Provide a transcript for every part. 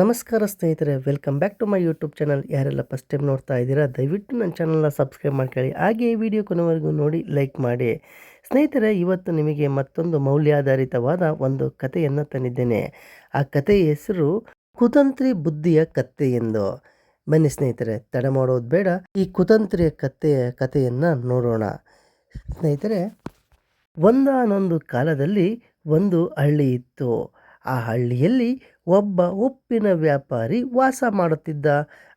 ನಮಸ್ಕಾರ ಸ್ನೇಹಿತರೆ welcome back to my YouTube channel ಯಾರೆಲ್ಲ ಫಸ್ಟ್ ಟೈಮ್ ನೋಡ್ತಾ ಇದ್ದೀರಾ, ದಯವಿಟ್ಟು ನನ್ನ ಚಾನಲ್ನ ಸಬ್ಸ್ಕ್ರೈಬ್ ಮಾಡ್ಕೊಳ್ಳಿ. ಹಾಗೆ ಈ ವಿಡಿಯೋ ಕೊನೆವರೆಗೂ ನೋಡಿ ಲೈಕ್ ಮಾಡಿ. ಸ್ನೇಹಿತರೆ, ಇವತ್ತು ನಿಮಗೆ ಮತ್ತೊಂದು ಮೌಲ್ಯಾಧಾರಿತವಾದ ಒಂದು ಕಥೆಯನ್ನು ತಂದಿದ್ದೇನೆ. ಆ ಕಥೆಯ ಹೆಸರು ಕುತಂತ್ರಿ ಬುದ್ಧಿಯ ಕತ್ತೆ ಎಂದು. ಬನ್ನಿ ಸ್ನೇಹಿತರೆ, ತಡ ಮಾಡೋದು ಬೇಡ. ಈ ಕುತಂತ್ರಿಯ ಕತ್ತೆಯ ಕಥೆಯನ್ನು ನೋಡೋಣ. ಸ್ನೇಹಿತರೆ, ಒಂದಾನೊಂದು ಕಾಲದಲ್ಲಿ ಒಂದು ಹಳ್ಳಿ ಇತ್ತು. ಆ ಹಳ್ಳಿಯಲ್ಲಿ ಒಬ್ಬ ಉಪ್ಪಿನ ವ್ಯಾಪಾರಿ ವಾಸ ಮಾಡುತ್ತಿದ್ದ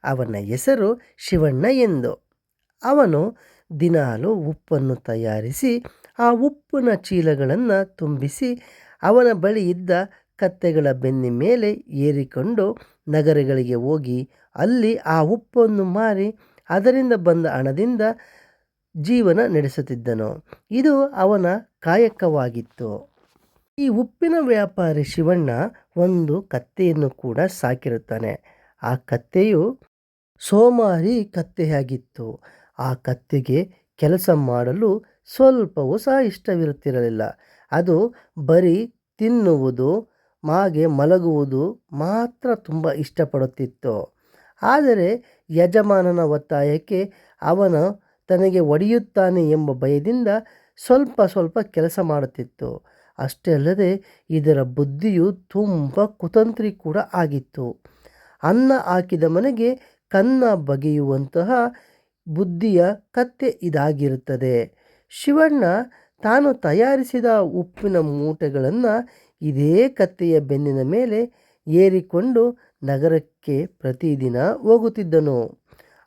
ಅವನ ಹೆಸರು ಶಿವಣ್ಣ ಎಂದು. ಅವನು ದಿನಾಲು ಉಪ್ಪನ್ನು ತಯಾರಿಸಿ ಆ ಉಪ್ಪಿನ ಚೀಲಗಳನ್ನು ತುಂಬಿಸಿ ಅವನ ಬಳಿ ಇದ್ದ ಕತ್ತೆಗಳ ಬೆನ್ನಿ ಮೇಲೆ ಏರಿಕೊಂಡು ನಗರಗಳಿಗೆ ಹೋಗಿ ಅಲ್ಲಿ ಆ ಉಪ್ಪನ್ನು ಮಾರಿ ಅದರಿಂದ ಬಂದ ಹಣದಿಂದ ಜೀವನ ನಡೆಸುತ್ತಿದ್ದನು. ಇದು ಅವನ ಕಾಯಕವಾಗಿತ್ತು. ಈ ಉಪ್ಪಿನ ವ್ಯಾಪಾರಿ ಶಿವಣ್ಣ ಒಂದು ಕತ್ತೆಯನ್ನು ಕೂಡ ಸಾಕಿರುತ್ತಾನೆ. ಆ ಕತ್ತೆಯು ಸೋಮಾರಿ ಕತ್ತೆಯಾಗಿತ್ತು. ಆ ಕತ್ತೆಗೆ ಕೆಲಸ ಮಾಡಲು ಸ್ವಲ್ಪವೂ ಸಹ ಇಷ್ಟವಿರುತ್ತಿರಲಿಲ್ಲ. ಅದು ಬರೀ ತಿನ್ನುವುದು, ಮಾಗೆ ಮಲಗುವುದು ಮಾತ್ರ ತುಂಬ ಇಷ್ಟಪಡುತ್ತಿತ್ತು. ಆದರೆ ಯಜಮಾನನ ಒತ್ತಾಯಕ್ಕೆ ಅವನು ತನಗೆ ಒಡೆಯುತ್ತಾನೆ ಎಂಬ ಭಯದಿಂದ ಸ್ವಲ್ಪ ಸ್ವಲ್ಪ ಕೆಲಸ ಮಾಡುತ್ತಿತ್ತು. ಅಷ್ಟೇ ಅಲ್ಲದೆ ಇದರ ಬುದ್ಧಿಯು ತುಂಬ ಕುತಂತ್ರಿ ಕೂಡ ಆಗಿತ್ತು. ಅನ್ನ ಹಾಕಿದ ಮನೆಗೆ ಕನ್ನ ಬಗೆಯುವಂತಹ ಬುದ್ಧಿಯ ಕತ್ತೆ ಇದಾಗಿರುತ್ತದೆ. ಶಿವಣ್ಣ ತಾನು ತಯಾರಿಸಿದ ಉಪ್ಪಿನ ಮೂಟೆಗಳನ್ನು ಇದೇ ಕತ್ತೆಯ ಬೆನ್ನಿನ ಮೇಲೆ ಏರಿಕೊಂಡು ನಗರಕ್ಕೆ ಪ್ರತಿದಿನ ಹೋಗುತ್ತಿದ್ದನು.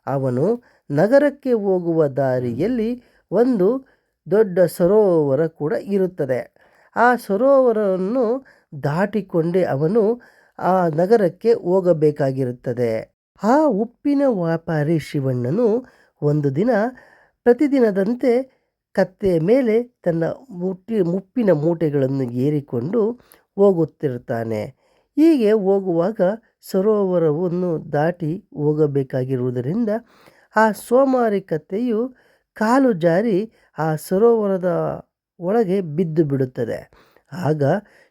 ಅವನು ನಗರಕ್ಕೆ ಹೋಗುವ ದಾರಿಯಲ್ಲಿ ಒಂದು ದೊಡ್ಡ ಸರೋವರ ಕೂಡ ಇರುತ್ತದೆ. ಆ ಸರೋವರವನ್ನು ದಾಟಿಕೊಂಡೇ ಅವನು ಆ ನಗರಕ್ಕೆ ಹೋಗಬೇಕಾಗಿರುತ್ತದೆ. ಆ ಉಪ್ಪಿನ ವ್ಯಾಪಾರಿ ಶಿವಣ್ಣನು ಒಂದು ದಿನ ಪ್ರತಿದಿನದಂತೆ ಕತ್ತೆಯ ಮೇಲೆ ತನ್ನ ಮುಟ್ಟಿ, ಮುಪ್ಪಿನ ಮೂಟೆಗಳನ್ನು ಏರಿಕೊಂಡು ಹೋಗುತ್ತಿರುತ್ತಾನೆ. ಹೀಗೆ ಹೋಗುವಾಗ ಸರೋವರವನ್ನು ದಾಟಿ ಹೋಗಬೇಕಾಗಿರುವುದರಿಂದ ಆ ಸೋಮಾರಿ ಕತ್ತೆಯು ಕಾಲು ಜಾರಿ ಆ ಸರೋವರದ ಒಳಗೆ ಬಿದ್ದು ಬಿಡುತ್ತದೆ. ಆಗ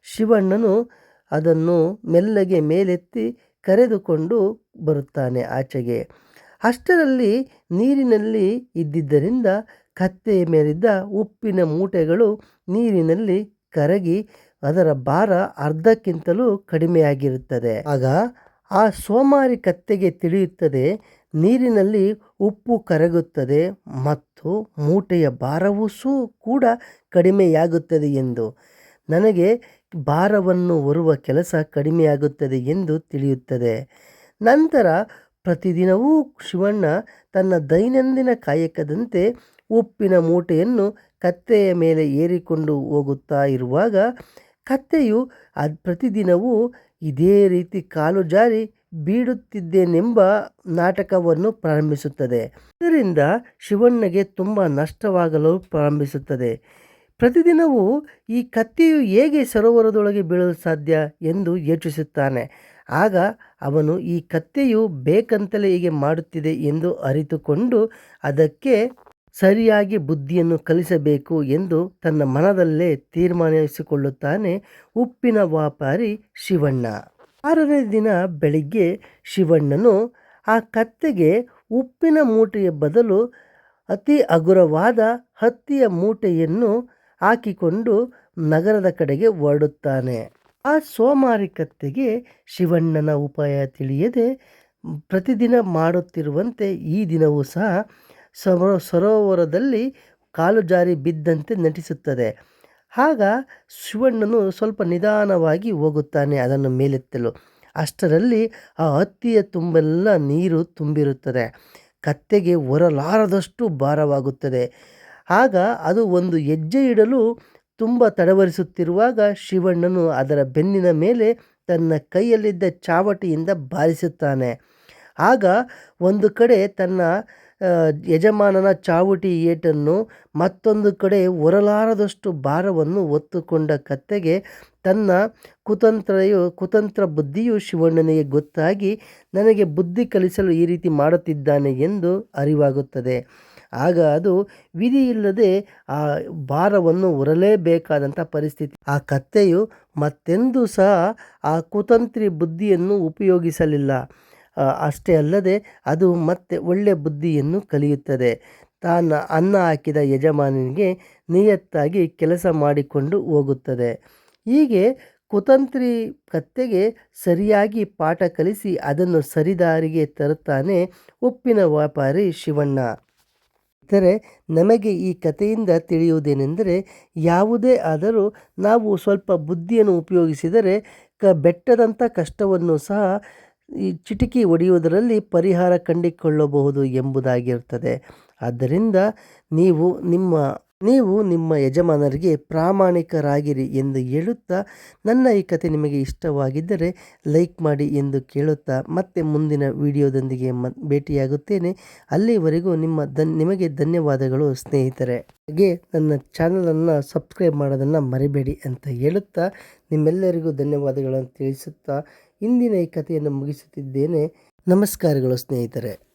ಶಿವಣ್ಣನು ಅದನ್ನು ಮೆಲ್ಲಗೆ ಮೇಲೆತ್ತಿ ಕರೆದುಕೊಂಡು ಬರುತ್ತಾನೆ ಆಚೆಗೆ. ಅಷ್ಟರಲ್ಲಿ ನೀರಿನಲ್ಲಿ ಇದ್ದಿದ್ದರಿಂದ ಕತ್ತೆಯ ಮೇಲಿದ್ದ ಉಪ್ಪಿನ ಮೂಟೆಗಳು ನೀರಿನಲ್ಲಿ ಕರಗಿ ಅದರ ಭಾರ ಅರ್ಧಕ್ಕಿಂತಲೂ ಕಡಿಮೆಯಾಗಿರುತ್ತದೆ. ಆಗ ಆ ಸೋಮಾರಿ ಕತ್ತೆಗೆ ತಿಳಿಯುತ್ತದೆ ನೀರಿನಲ್ಲಿ ಉಪ್ಪು ಕರಗುತ್ತದೆ ಮತ್ತು ಮೂಟೆಯ ಭಾರವೂ ಸೂ ಕೂಡ ಕಡಿಮೆಯಾಗುತ್ತದೆ ಎಂದು. ನನಗೆ ಭಾರವನ್ನು ಹೊರುವ ಕೆಲಸ ಕಡಿಮೆಯಾಗುತ್ತದೆ ಎಂದು ತಿಳಿಯುತ್ತದೆ. ನಂತರ ಪ್ರತಿದಿನವೂ ಶಿವಣ್ಣ ತನ್ನ ದೈನಂದಿನ ಕಾಯಕದಂತೆ ಉಪ್ಪಿನ ಮೂಟೆಯನ್ನು ಕತ್ತೆಯ ಮೇಲೆ ಏರಿಕೊಂಡು ಹೋಗುತ್ತಾ ಇರುವಾಗ ಕತ್ತೆಯು ಅದು ಪ್ರತಿದಿನವೂ ಇದೇ ರೀತಿ ಕಾಲು ಜಾರಿ ಬೀಡುತ್ತಿದ್ದೇನೆಂಬ ನಾಟಕವನ್ನು ಪ್ರಾರಂಭಿಸುತ್ತದೆ. ಇದರಿಂದ ಶಿವಣ್ಣಗೆ ತುಂಬ ನಷ್ಟವಾಗಲು ಪ್ರಾರಂಭಿಸುತ್ತದೆ. ಪ್ರತಿದಿನವೂ ಈ ಕತ್ತೆಯು ಹೇಗೆ ಸರೋವರದೊಳಗೆ ಬೀಳಲು ಸಾಧ್ಯ ಎಂದು ಯೋಚಿಸುತ್ತಾನೆ. ಆಗ ಅವನು ಈ ಕತ್ತೆಯು ಬೇಕಂತಲೇ ಹೀಗೆ ಮಾಡುತ್ತಿದೆ ಎಂದು ಅರಿತುಕೊಂಡು ಅದಕ್ಕೆ ಸರಿಯಾಗಿ ಬುದ್ಧಿಯನ್ನು ಕಲಿಸಬೇಕು ಎಂದು ತನ್ನ ಮನದಲ್ಲೇ ತೀರ್ಮಾನಿಸಿಕೊಳ್ಳುತ್ತಾನೆ ಉಪ್ಪಿನ ವ್ಯಾಪಾರಿ ಶಿವಣ್ಣ. ಆರನೇ ದಿನ ಬೆಳಿಗ್ಗೆ ಶಿವಣ್ಣನು ಆ ಕತ್ತೆಗೆ ಉಪ್ಪಿನ ಮೂಟೆಯ ಬದಲು ಅತಿ ಹಗುರವಾದ ಹತ್ತಿಯ ಮೂಟೆಯನ್ನು ಹಾಕಿಕೊಂಡು ನಗರದ ಕಡೆಗೆ ಹೊರಡುತ್ತಾನೆ. ಆ ಸೋಮಾರಿ ಕತ್ತೆಗೆ ಶಿವಣ್ಣನ ಉಪಾಯ ತಿಳಿಯದೆ ಪ್ರತಿದಿನ ಮಾಡುತ್ತಿರುವಂತೆ ಈ ದಿನವೂ ಸಹ ಸರೋ ಸರೋವರದಲ್ಲಿ ಕಾಲು ಜಾರಿ ಬಿದ್ದಂತೆ ನಟಿಸುತ್ತದೆ. ಆಗ ಶಿವಣ್ಣನು ಸ್ವಲ್ಪ ನಿಧಾನವಾಗಿ ಹೋಗುತ್ತಾನೆ ಅದನ್ನು ಮೇಲೆತ್ತಲು. ಅಷ್ಟರಲ್ಲಿ ಆ ಹತ್ತಿಯ ತುಂಬೆಲ್ಲ ನೀರು ತುಂಬಿರುತ್ತದೆ. ಕತ್ತೆಗೆ ಹೊರಲಾರದಷ್ಟು ಭಾರವಾಗುತ್ತದೆ. ಆಗ ಅದು ಒಂದು ಹೆಜ್ಜೆ ಇಡಲು ತುಂಬ ತಡವರಿಸುತ್ತಿರುವಾಗ ಶಿವಣ್ಣನು ಅದರ ಬೆನ್ನಿನ ಮೇಲೆ ತನ್ನ ಕೈಯಲ್ಲಿದ್ದ ಚಾವಟಿಯಿಂದ ಬಾರಿಸುತ್ತಾನೆ. ಆಗ ಒಂದು ಕಡೆ ತನ್ನ ಯಜಮಾನನ ಚಾವುಟಿ ಏಟನ್ನು ಮತ್ತೊಂದು ಕಡೆ ಹೊರಲಾರದಷ್ಟು ಭಾರವನ್ನು ಹೊತ್ತುಕೊಂಡ ಕತ್ತೆಗೆ ತನ್ನ ಕುತಂತ್ರೆಯು, ಕುತಂತ್ರ ಬುದ್ಧಿಯು ಶಿವಣ್ಣನಿಗೆ ಗೊತ್ತಾಗಿ ನನಗೆ ಬುದ್ಧಿ ಕಲಿಸಲು ಈ ರೀತಿ ಮಾಡುತ್ತಿದ್ದಾನೆ ಎಂದು ಅರಿವಾಗುತ್ತದೆ. ಆಗ ಅದು ವಿಧಿಯಿಲ್ಲದೆ ಆ ಭಾರವನ್ನು ಹೊರಲೇಬೇಕಾದಂಥ ಪರಿಸ್ಥಿತಿ. ಆ ಕತ್ತೆಯು ಮತ್ತೆಂದೂ ಸಹ ಆ ಕುತಂತ್ರಿ ಬುದ್ಧಿಯನ್ನು ಉಪಯೋಗಿಸಲಿಲ್ಲ. ಅಷ್ಟೇ ಅಲ್ಲದೆ ಅದು ಮತ್ತೆ ಒಳ್ಳೆಯ ಬುದ್ಧಿಯನ್ನು ಕಲಿಯುತ್ತದೆ. ತಾನು ಅನ್ನ ಹಾಕಿದ ಯಜಮಾನನಿಗೆ ನಿಯತ್ತಾಗಿ ಕೆಲಸ ಮಾಡಿಕೊಂಡು ಹೋಗುತ್ತದೆ. ಹೀಗೆ ಕುತಂತ್ರಿ ಕತ್ತೆಗೆ ಸರಿಯಾಗಿ ಪಾಠ ಕಲಿಸಿ ಅದನ್ನು ಸರಿದಾರಿಗೆ ತರುತ್ತಾನೆ ಉಪ್ಪಿನ ವ್ಯಾಪಾರಿ ಶಿವಣ್ಣ. ಇತರೆ ನಮಗೆ ಈ ಕಥೆಯಿಂದ ತಿಳಿಯುವುದೇನೆಂದರೆ, ಯಾವುದೇ ಆದರೂ ನಾವು ಸ್ವಲ್ಪ ಬುದ್ಧಿಯನ್ನು ಉಪಯೋಗಿಸಿದರೆ ಕ, ಬೆಟ್ಟದಂಥ ಕಷ್ಟವನ್ನು ಸಹ ಈ ಚಿಟಿಕಿ ಹೊಡೆಯುವುದರಲ್ಲಿ ಪರಿಹಾರ ಕಂಡುಕೊಳ್ಳಬಹುದು ಎಂಬುದಾಗಿರುತ್ತದೆ. ಆದ್ದರಿಂದ ನೀವು ನಿಮ್ಮ ನೀವು ನಿಮ್ಮ ಯಜಮಾನರಿಗೆ ಪ್ರಾಮಾಣಿಕರಾಗಿರಿ ಎಂದು ಹೇಳುತ್ತಾ, ನನ್ನ ಈ ಕತೆ ನಿಮಗೆ ಇಷ್ಟವಾಗಿದ್ದರೆ ಲೈಕ್ ಮಾಡಿ ಎಂದು ಕೇಳುತ್ತಾ, ಮತ್ತೆ ಮುಂದಿನ ವಿಡಿಯೋದೊಂದಿಗೆ ಮ, ಭೇಟಿಯಾಗುತ್ತೇನೆ. ಅಲ್ಲಿವರೆಗೂ ನಿಮ್ಮ ದನ್ ನಿಮಗೆ ಧನ್ಯವಾದಗಳು ಸ್ನೇಹಿತರೆ. ಹಾಗೆ ನನ್ನ ಚಾನಲನ್ನು ಸಬ್ಸ್ಕ್ರೈಬ್ ಮಾಡೋದನ್ನು ಮರಿಬೇಡಿ ಅಂತ ಹೇಳುತ್ತಾ, ನಿಮ್ಮೆಲ್ಲರಿಗೂ ಧನ್ಯವಾದಗಳನ್ನು ತಿಳಿಸುತ್ತಾ ಇಂದಿನ ಈ ಕಥೆಯನ್ನು ಮುಗಿಸುತ್ತಿದ್ದೇನೆ. ನಮಸ್ಕಾರಗಳು ಸ್ನೇಹಿತರೆ.